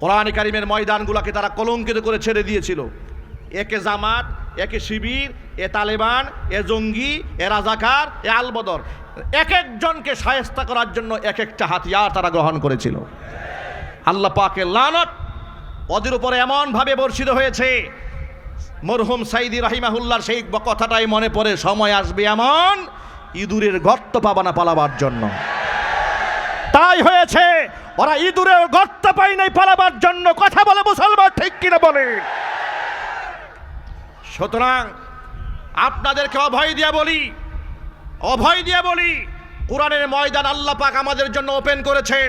কোরআন কারিমের ময়দানগুলোকে তারা কলঙ্কিত করে ছেড়ে দিয়েছিল। একে জামাত, একে শিবির, এ তালেবান, এ জঙ্গি, এ রাজাকার, এ আলবদর। এক একজনকে সায়স্তা করার জন্য এক একটা হাতিয়ার তারা গ্রহণ করেছিল। আল্লাহ পাকের লানত ওদের উপরে এমনভাবে বর্ষিত হয়েছে। মরহুম সাইদি রাহিমাহুল্লার সেই কথাটাই মনে পড়ে, সময় আসবে এমন ইঁদুরের গর্ত পাবানা পালাবার জন্য। তাই হয়েছে ওরা ইঁদুরের গর্ত পাই নাই পালাবার জন্য। কথা বলে মুসলমান ঠিক কিনা বলে সুতরাং আপনাদেরকে অভয় দিয়ে বলি, অভয় দিয়ে বলি, কোরআনের ময়দান আল্লাহ পাক আমাদের জন্য ওপেন করেছেন।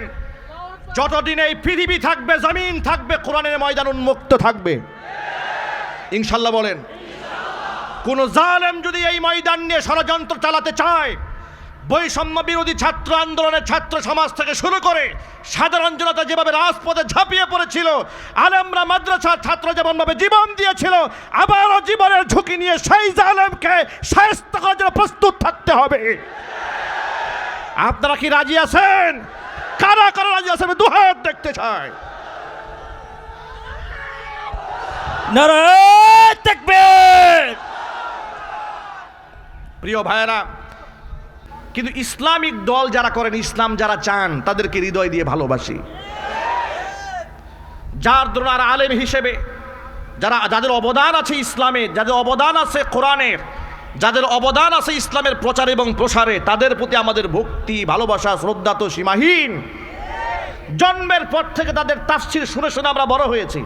যতদিন এই পৃথিবী থাকবে, জমিন থাকবে, কোরআনের ময়দান উন্মুক্ত থাকবে। ইনশাল্লাহ বলেন, কোন জালেম যদি এই ময়দান নিয়ে ষড়যন্ত্র চালাতে চায় বৈষম্য বিরোধী ছাত্র আন্দোলনের ছাত্র সমাজ থেকে শুরু করে সাধারণ জনতা যেভাবে রাজপথে ঝাঁপিয়ে পড়েছিল, আলেমরা মাদ্রাসার ছাত্র যেমনভাবে জীবন দিয়েছিল, আবারও জীবনের ঝুঁকি নিয়ে সেই জালেমকে সায়স্ত করার জন্য প্রস্তুত থাকতে হবে। আপনারা কি রাজি আছেন? কারা কারা রাজি আছেন দুহাত দেখতে চাই। প্রিয় ভাইয়েরা কিন্তু ইসলামিক দল যারা করেন, ইসলাম যারা চান, তাদেরকে হৃদয় দিয়ে ভালোবাসি। যার ধরুন আর আলেম হিসেবে, যারা, যাদের অবদান আছে ইসলামে, যাদের অবদান আছে কোরআনের যাদের অবদান আছে ইসলামের প্রচার এবং প্রসারে, তাদের প্রতি আমাদের ভক্তি, ভালোবাসা, শ্রদ্ধা তো সীমাহীন। জন্মের পর থেকে তাদের তাফসির শুনে শুনে আমরা বড় হয়েছি।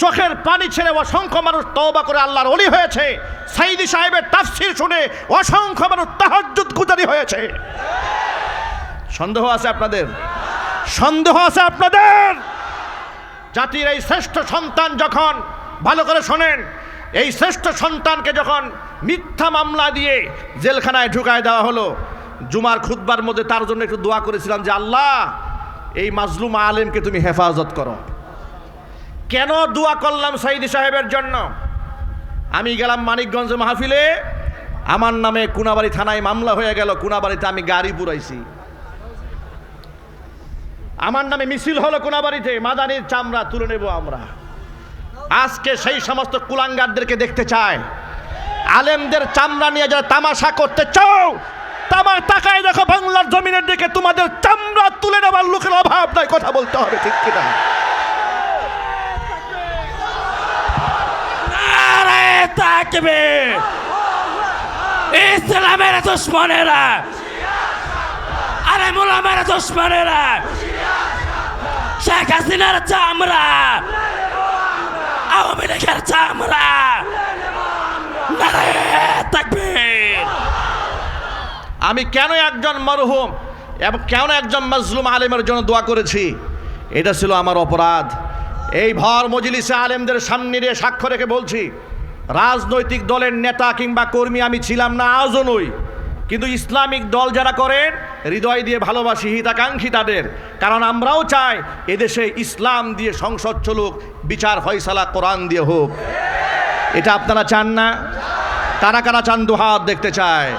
চোখের পানি ছেড়ে অসংখ্য মানুষ তওবা করে আল্লাহর অলি হয়েছে। সাইদি সাহেবের তাফসির শুনে অসংখ্য মানুষ তাহাজ্জুদ গুজারি হয়েছে। সন্দেহ আছে আপনাদের? সন্দেহ আছে আপনাদের? জাতির এই শ্রেষ্ঠ সন্তান যখন ভালো করে শোনেন, এই শ্রেষ্ঠ সন্তানকে যখন মিথ্যা মামলা দিয়ে জেলখানায় ঢুকায় দেওয়া হলো, জুমার খুতবার মধ্যে তার জন্য একটু দোয়া করেছিলাম যে, আল্লাহ, এই মাজলুম আলেমকে তুমি হেফাজত করো। কেন দোয়া করলাম সাইদি সাহেবের জন্য? আমি গেলাম মানিকগঞ্জ মাহফিলে, আমার নামে কুনাবাড়ি থানায় মামলা হয়ে গেল, কুনাবাড়িতে আমি গাড়ি পুরাইছি। আমার নামে মিছিল হলো কোনাবাড়িতে মাদানির চামড়া তুলে নেব আমরা। আজকে সেই সমস্ত কুলাঙ্গারদেরকে দেখতে চায় আলেমদের চামড়া নিয়ে যারা তামাশা করতে চাও, তামার তাকায় দেখো বাংলার জমিনের দিকে তোমাদের চামড়া তুলে নেবার লোকের অভাব নাই, কথা বলতে হবে, ঠিক কিনা? তাকবীর ইসলামের দুশ্মনেরা। আরে মুলামের দুশ্মনেরা। শেখ হাসিনার চামড়া। আওয়ামী লীগের চামড়া। আমি কেন একজন মরহুম এবং কেন একজন মজলুম আলেমের জন্য দোয়া করেছি? এটা ছিল আমার অপরাধ। এই ভর মজলিসে আলেমদের সামনে দিয়ে সাক্ষ্য রেখে বলছি রাজনৈতিক দলের নেতা কিংবা কর্মী আমি ছিলাম না, আজও নই। কিন্তু ইসলামিক দল যারা করেন, হৃদয় দিয়ে ভালোবাসি হিতাকাঙ্ক্ষী তাদের। কারণ আমরাও চাই এদেশে ইসলাম দিয়ে সংসদ চলুক, বিচার ফয়সালা কোরআন দিয়ে হোক। এটা আপনারা চান না? কারা কারা চান দুহাত দেখতে চায়?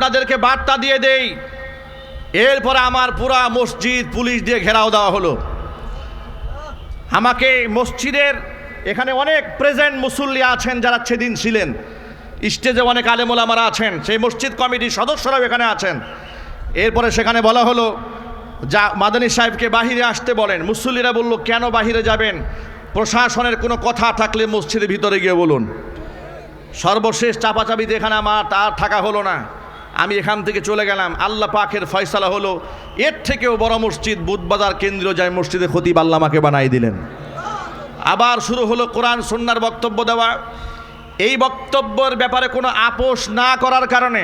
আপনাদেরকে বার্তা দিয়ে দেই, এরপরে আমার পুরা মসজিদ পুলিশ দিয়ে ঘেরাও দেওয়া হলো। আমাকে মসজিদের এখানে অনেক প্রেজেন্ট মুসল্লি আছেন যারা সেদিন ছিলেন। স্টেজে অনেক আলেমোলামারা আছেন, সেই মসজিদ কমিটির সদস্যরাও এখানে আছেন। এরপরে সেখানে বলা হলো, যা মাদানী সাহেবকে বাহিরে আসতে বলেন। মুসল্লিরা বলল, কেন বাহিরে যাবেন? প্রশাসনের কোনো কথা থাকলে মসজিদের ভিতরে গিয়ে বলুন। সর্বশেষ চাপাচাপিতে এখানে আমার তার থাকা হলো না। আমি এখান থেকে চলে গেলাম। আল্লাহ পাখের ফয়সালা হলো, এর থেকেও বড় মসজিদ বুধবাজার কেন্দ্রীয় যায় মসজিদে খতিব আল্লাহ আমাকে বানাই দিলেন। আবার শুরু হলো কোরআন সন্ন্যার বক্তব্য দেওয়া। এই বক্তব্যের ব্যাপারে কোনো আপোষ না করার কারণে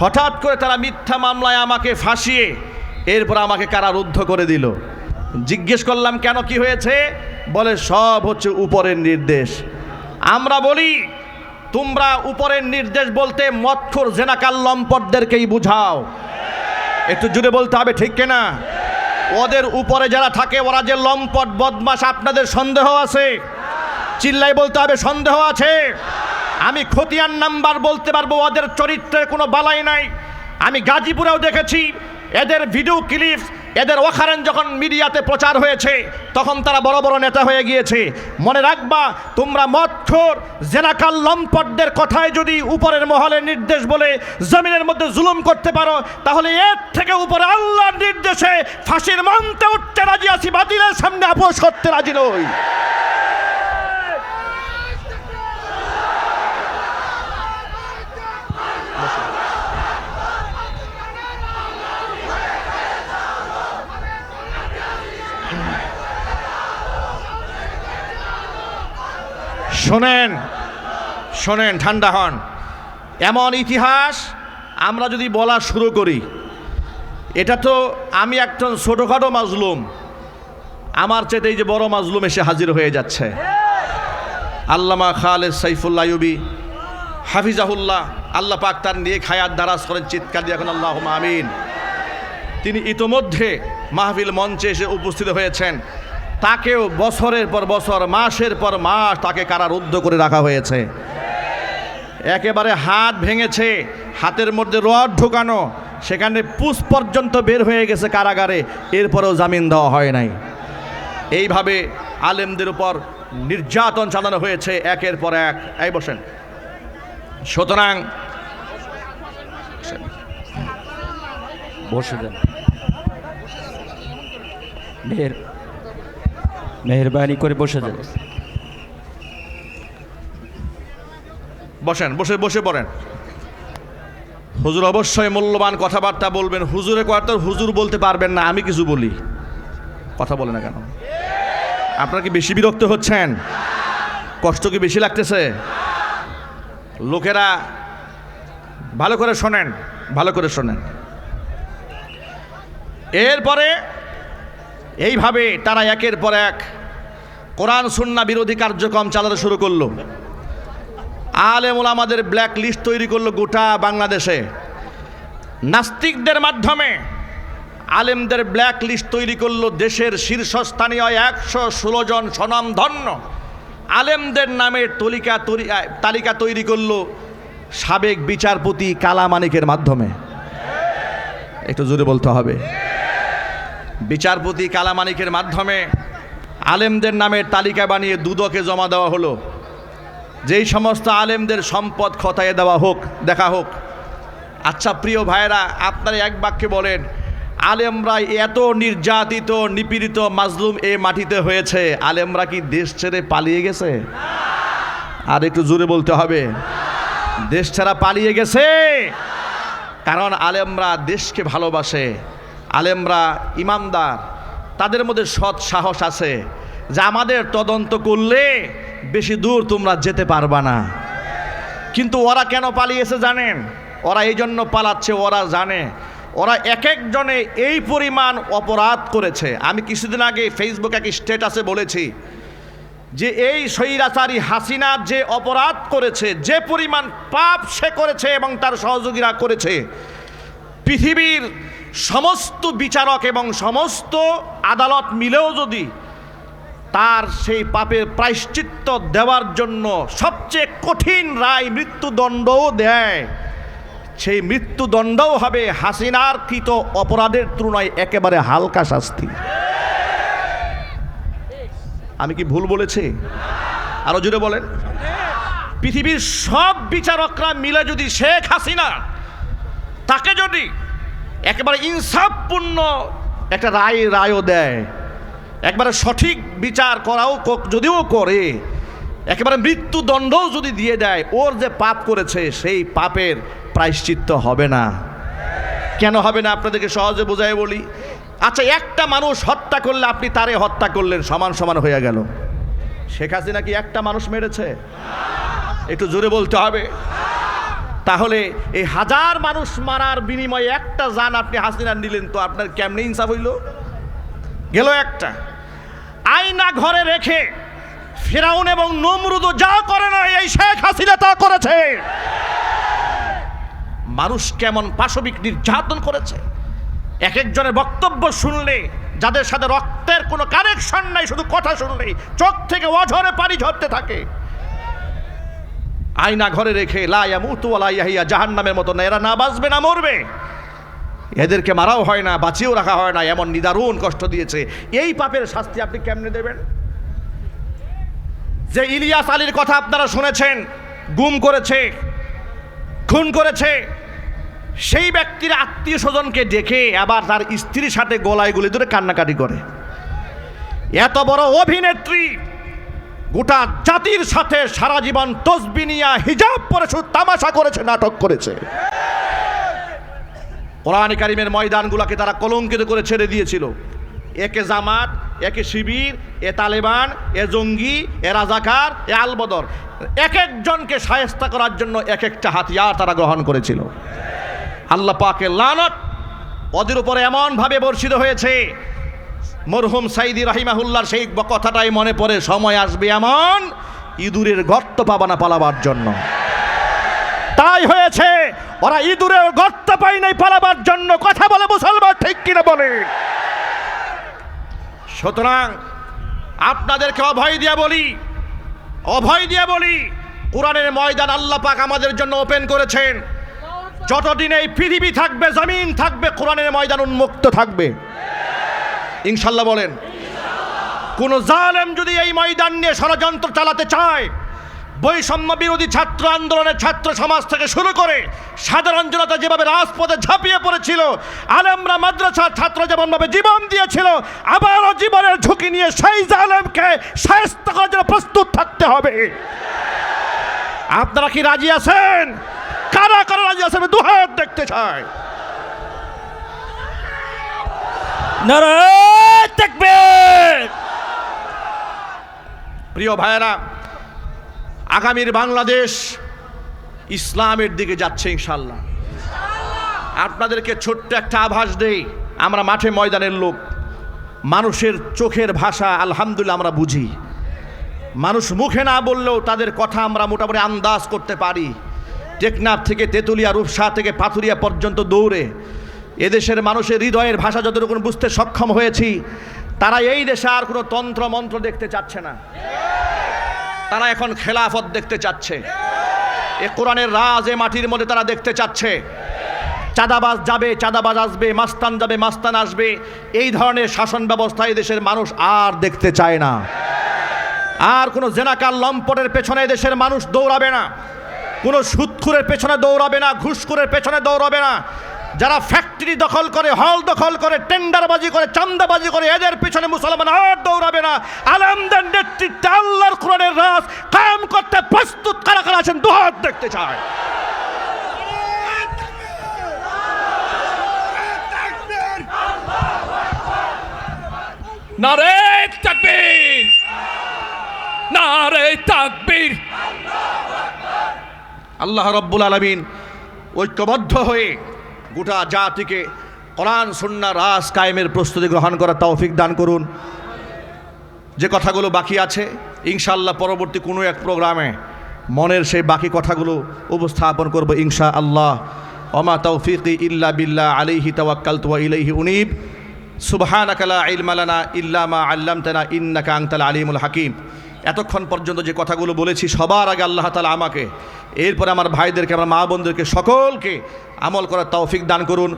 হঠাৎ করে তারা মিথ্যা মামলায় আমাকে ফাঁসিয়ে এরপর আমাকে কারারুদ্ধ করে দিল। জিজ্ঞেস করলাম, কেন কি হয়েছে? বলে, সব হচ্ছে উপরের নির্দেশ। আমরা বলি তোমরা উপরের নির্দেশ বলতে মৎখর জেনাকাল লম্পটদেরকেই বুঝাও। একটু জুড়ে বলতে হবে, ঠিক কিনা? ওদের উপরে যারা থাকে, ওরা যে লম্পট বদমাস আপনাদের সন্দেহ আছে? চিল্লাই বলতে হবে, সন্দেহ আছে? আমি খতিয়ান নাম্বার বলতে পারব, ওদের চরিত্রের কোনো বালাই নাই। আমি গাজীপুরেও দেখেছি, এদের ভিডিও ক্লিপ এদের ওখারেন যখন মিডিয়াতে প্রচার হয়েছে, তখন তারা বড় বড় নেতা হয়ে গিয়েছে। মনে রাখবা, তোমরা মৎখর জেনাকাল লম্পটদের কথায় যদি উপরের মহলে নির্দেশ বলে জমিনের মধ্যে জুলুম করতে পারো, তাহলে এর থেকে উপরে আল্লাহর নির্দেশে ফাঁসির মন্তে উঠতে রাজি আছি, বাতিলের সামনে আপোষ করতে রাজি নই। শোনেন শোনেন, ঠান্ডা হন। এমন ইতিহাস আমরা যদি বলা শুরু করি, এটা তো আমি একজন ছোটোখাটো মাজলুম। আমার চেতে এই যে বড় মাজলুম এসে হাজির হয়ে যাচ্ছে। আল্লামা খালেদ সাইফুল্লাহ ইউবি হাফিজাহুল্লাহ, আল্লাহ পাক তার নিয়ে খায়াত দারাজ করেন, চিৎকার দিয়ে এখন আল্লাহ আমিন। তিনি ইতোমধ্যে মাহফিল মঞ্চে এসে উপস্থিত হয়েছেন। তাকেও বছরের পর বছর, মাসের পর মাস তাকে কারারুদ্ধ করে রাখা হয়েছে। একেবারে হাত ভেঙেছে, হাতের মধ্যে রড ঢুকানো, সেখানে পুষ পর্যন্ত বের হয়ে গেছে কারাগারে, এরপরেও জামিন দেওয়া হয় নাই। এইভাবে আলেমদের উপর নির্যাতন চালানো হয়েছে একের পর এক। এই বসেন। সুতরাং বসে মেহের মেহরবানি করে বসে যান বসেন, বসে বসে পড়েন। হুজুর অবশ্যই মূল্যবান কথাবার্তা বলবেন। হুজুরে কথা হুজুর বলতে পারবেন না, আমি কিছু বলি। কথা বলে না কেন? আপনারা কি বেশি বিরক্ত হচ্ছেন? কষ্ট কি বেশি লাগতেছে? লোকেরা ভালো করে শোনেন, ভালো করে শোনেন। এরপরে এইভাবে তারা একের পর এক কোরআন সুন্না বিরোধী কার্যক্রম চালাতে শুরু করল। আলেমুল আমাদের ব্ল্যাক লিস্ট তৈরি করল গোটা বাংলাদেশে। নাস্তিকদের মাধ্যমে আলেমদের ব্ল্যাক লিস্ট তৈরি করল দেশের শীর্ষস্থানীয় একশো ষোলো জন স্বনামধন্য। আলেমদের নামের তলিকা তালিকা তৈরি করল সাবেক বিচারপতি কালামানিকের মাধ্যমে। একটু জোরে বলতে হবে। বিচারপতি কালামানিকের মাধ্যমে আলেমদের নামের তালিকা বানিয়ে দুদকে জমা দেওয়া হলো। যেই সমস্ত আলেমদের সম্পদ খতায় দেওয়া হোক, দেখা হোক। আচ্ছা প্রিয় ভাইরা আপনারা এক বাক্যে বলেন, আলেমরা এত নির্যাতিত, নিপীড়িত, মাজলুম এ মাটিতে হয়েছে। আলেমরা কি দেশ ছেড়ে পালিয়ে গেছে? আর একটু জোরে বলতে হবে, দেশ ছাড়া পালিয়ে গেছে? কারণ আলেমরা দেশকে ভালোবাসে। আলেমরা ইমানদার তাদের মধ্যে সৎ সাহস আছে যে আমাদের তদন্ত করলে বেশি দূর তোমরা যেতে পারবা না। কিন্তু ওরা কেন পালিয়েছে জানেন? ওরা এই জন্য পালাচ্ছে, ওরা জানে। ওরা এক একজনে এই পরিমাণ অপরাধ করেছে। আমি কিছুদিন আগে ফেসবুকে এক স্টেটাসে বলেছি যে এই স্বৈরাচারী হাসিনা যে অপরাধ করেছে, যে পরিমাণ পাপ সে করেছে এবং তার সহযোগীরা করেছে, পৃথিবীর সমস্ত বিচারক এবং সমস্ত আদালত মিলেও যদি তার সেই পাপের প্রায়শ্চিত্ত দেওয়ার জন্য সবচেয়ে কঠিন রায় মৃত্যুদণ্ডও দেয়, সেই মৃত্যুদণ্ডও হবে হাসিনার কৃত অপরাধের তুলনায় একেবারে হালকা শাস্তি। আমি কি ভুল বলেছি? আরও জুড়ে বলেন। পৃথিবীর সব বিচারকরা মিলে যদি শেখ হাসিনা, তাকে যদি একেবারে ইনসাফপূর্ণ একটা রায় রায়ও দেয়। একবারে সঠিক বিচার করাও যদিও করে, একেবারে মৃত্যুদণ্ডও যদি দিয়ে দেয়, ওর যে পাপ করেছে, সেই পাপের প্রায়শ্চিত্ত হবে না। কেন হবে না, আপনাদেরকে সহজে বোঝাই বলি। আচ্ছা একটা মানুষ হত্যা করলে আপনি তারে হত্যা করলেন, সমান সমান হয়ে গেল। শেখ হাসিনা কি একটা মানুষ মেরেছে? একটু জোরে বলতে হবে। তাহলে এই হাজার মানুষ মারার বিনিময়ে একটা যান আপনি হাসিনা নিলেন তো আপনার কেমনে ইনসাফ হইল? গেল একটা। আয়না ঘরে রেখে ফেরাউন এবং নমরুদ যা করে না এই শেখ হাসিনা তা করেছে। মানুষ কেমন পাশবিক নির্যাতন করেছে? এক একজনের বক্তব্য শুনলে, যাদের সাথে রক্তের কোনো কানেকশন নাই, শুধু কথা শুনলেই চোখ থেকে অঝরে পানি ঝরতে থাকে। আয়না ঘরে রেখে লাইয়া মুতু লাইয়া জাহান নামের মতো না এরা না বাঁচবে না মরবে। এদেরকে মারাও হয় না, বাঁচিয়েও রাখা হয় না, এমন নিদারুণ কষ্ট দিয়েছে। এই পাপের শাস্তি আপনি কেমনে দেবেন? যে ইলিয়াস আলীর কথা আপনারা শুনেছেন, গুম করেছে, খুন করেছে, সেই ব্যক্তির আত্মীয় স্বজনকে ডেকে আবার তার স্ত্রীর সাথে গলায় গুলি ধরে কান্নাকাটি করে। এত বড় অভিনেত্রী গোটা জাতির সাথে সারা জীবন তসবি নিয়া হিজাব পরে শুধু তামাশা করেছে, নাটক করেছে। কোরআন কারিমের ময়দানগুলোকে তারা কলঙ্কিত করে ছেড়ে দিয়েছিল। একে জামাত, একে শিবির, এ তালেবান, এ জঙ্গি, এ রাজাকার, এ আলবদর। এক একজনকে সায়স্তা করার জন্য এক একটা হাতিয়ার তারা গ্রহণ করেছিল। আল্লাহ পাকে লানত ওদের উপরে এমনভাবে বর্ষিত হয়েছে মরহুম সাইদি রাহিমাহুল্লার সেই কথাটাই মনে পড়ে, সময় আসবে এমন ইঁদুরের গর্ত পাবানা পালাবার জন্য। তাই হয়েছে, ওরা ইঁদুরের গর্ত পাই নাই পালাবার জন্য। কথা বলে মুসলমান ঠিক কিনা বলে? সুতরাং আপনাদেরকে অভয় দিয়ে বলি, অভয় দিয়ে বলি, কোরআনের ময়দান আল্লাহ পাক আমাদের জন্য ওপেন করেছেন। যতদিন এই পৃথিবী থাকবে, জমিন থাকবে, কোরআনের ময়দান উন্মুক্ত থাকবে। ইনশাল্লাহ বলেন। কোন জালেম যদি এই ময়দান নিয়ে ষড়যন্ত্র চালাতে চায়, বৈষম্য বিরোধী ছাত্র আন্দোলনের ছাত্র সমাজ থেকে শুরু করে সাধারণ জনতা যেভাবে রাজপথে ঝাঁপিয়ে পড়েছিল, আলেমরা মাদ্রাসার ছাত্র যেমনভাবে জীবন দিয়েছিল, আবারও জীবনের ঝুঁকি নিয়ে সেই জালেমকে সায়স্ত করার জন্য প্রস্তুত থাকতে হবে। আপনারা কি রাজি আছেন? কারা কারা রাজি আছেন? দুহাত দেখতে চাই। নারায় প্রিয় ভাইয়েরা, আগামীর বাংলাদেশ ইসলামের দিকে যাচ্ছে ইনশাল্লাহ আপনাদেরকে ছোট্ট একটা আভাস দেই, আমরা মাঠে ময়দানের লোক, মানুষের চোখের ভাষা আলহামদুলিল্লাহ আমরা বুঝি। মানুষ মুখে না বললেও তাদের কথা আমরা মোটামুটি আন্দাজ করতে পারি। টেকনাফ থেকে তেঁতুলিয়া, রূপসা থেকে পাথুরিয়া পর্যন্ত দৌড়ে এদেশের মানুষের হৃদয়ের ভাষা যতটুকু বুঝতে সক্ষম হয়েছি, তারা এই দেশে আর কোনো তন্ত্র মন্ত্র দেখতে চাচ্ছে না। তারা এখন খেলাফত দেখতে চাচ্ছে। এ কোরআনের রাজ এ মাটির মধ্যে তারা দেখতে চাচ্ছে। চাঁদাবাজ যাবে, চাঁদাবাজ আসবে, মাস্তান যাবে, মাস্তান আসবে। এই ধরনের শাসন ব্যবস্থা দেশের মানুষ আর দেখতে চায় না। আর কোনো জেনাকার লম্পটের পেছনে দেশের মানুষ দৌড়াবে না। কোনো সুৎখুরের পেছনে দৌড়াবে না, ঘুষখুরের পেছনে দৌড়াবে না। যারা ফ্যাক্টরি দখল করে হল দখল করে টেন্ডারবাজি করে চান্দাবাজি করে এদের পিছনে মুসলমান আর দৌড়াবে না। আলমদের নেতৃত্বে আল্লাহর কোরআনের রাজ কায়েম করতে প্রস্তুত কারা কারা আছেন দুহাত দেখতে চায় নারায় তাকবীর। নারায় তাকবীর। আল্লাহ রব্বুল আলমিন ঐক্যবদ্ধ হয়ে গোটা জাতিকে কোরআন, সুন্না, রাস কায়েমের প্রস্তুতি গ্রহণ করার তৌফিক দান করুন। যে কথাগুলো বাকি আছে, ইনশাআল্লাহ পরবর্তী কোনো এক প্রোগ্রামে মনের সেই বাকি কথাগুলো উপস্থাপন করব ইনশা আল্লাহ ওমা তৌফিক ইল্লা বিল্লাহ আলিহি তাওয়াক্কাল তুয়া ইলাইহি উনিব। সুবহানাকা লা ইল্লামা লানা ইল্লা মা আল্লামতানা ইন্নাকা আনতাল আলিমুল হাকিম। এতক্ষণ পর্যন্ত যে কথাগুলো বলেছি, সবার আগে আল্লাহ তালা আমাকে, এরপরে আমার ভাইদেরকে, আমার মা বোনদেরকে, সকলকে আমল করার তৌফিক দান করুন।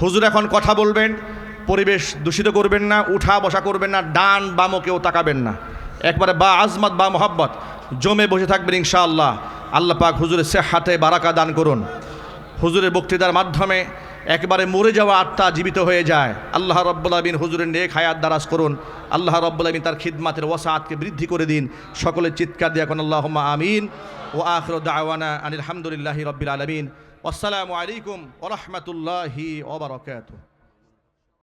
হুজুর এখন কথা বলবেন, পরিবেশ দূষিত করবেন না, উঠা বসা করবেন না, ডান বামও কেউ তাকাবেন না। একবারে বা আজমত বা মোহাব্বত, জমে বসে থাকবেন ইনশাআল্লাহ। আল্লাহ পাক হুজুরের সে হাতে বারাকা দান করুন। হুজুরের বক্তৃতার মাধ্যমে একবারে মরে যাওয়া আত্মা জীবিত হয়ে যায়। আল্লাহ রব্বুল্লাবিন হুজুরের নেক হায়াত দারাজ করুন। আল্লাহ রব্বুল্লাবিন তার খিদমাতের ওয়াসাতকে বৃদ্ধি করে দিন। সকলে চিৎকার দিয়ে এখন আল্লাহ আমিন। ও আখর দাওয়ানা আনিল হামদুলিল্লাহি রব্বিল আলমিন। আসসালামু আলাইকুম ওরহমতুল্লাহি ওবরকাত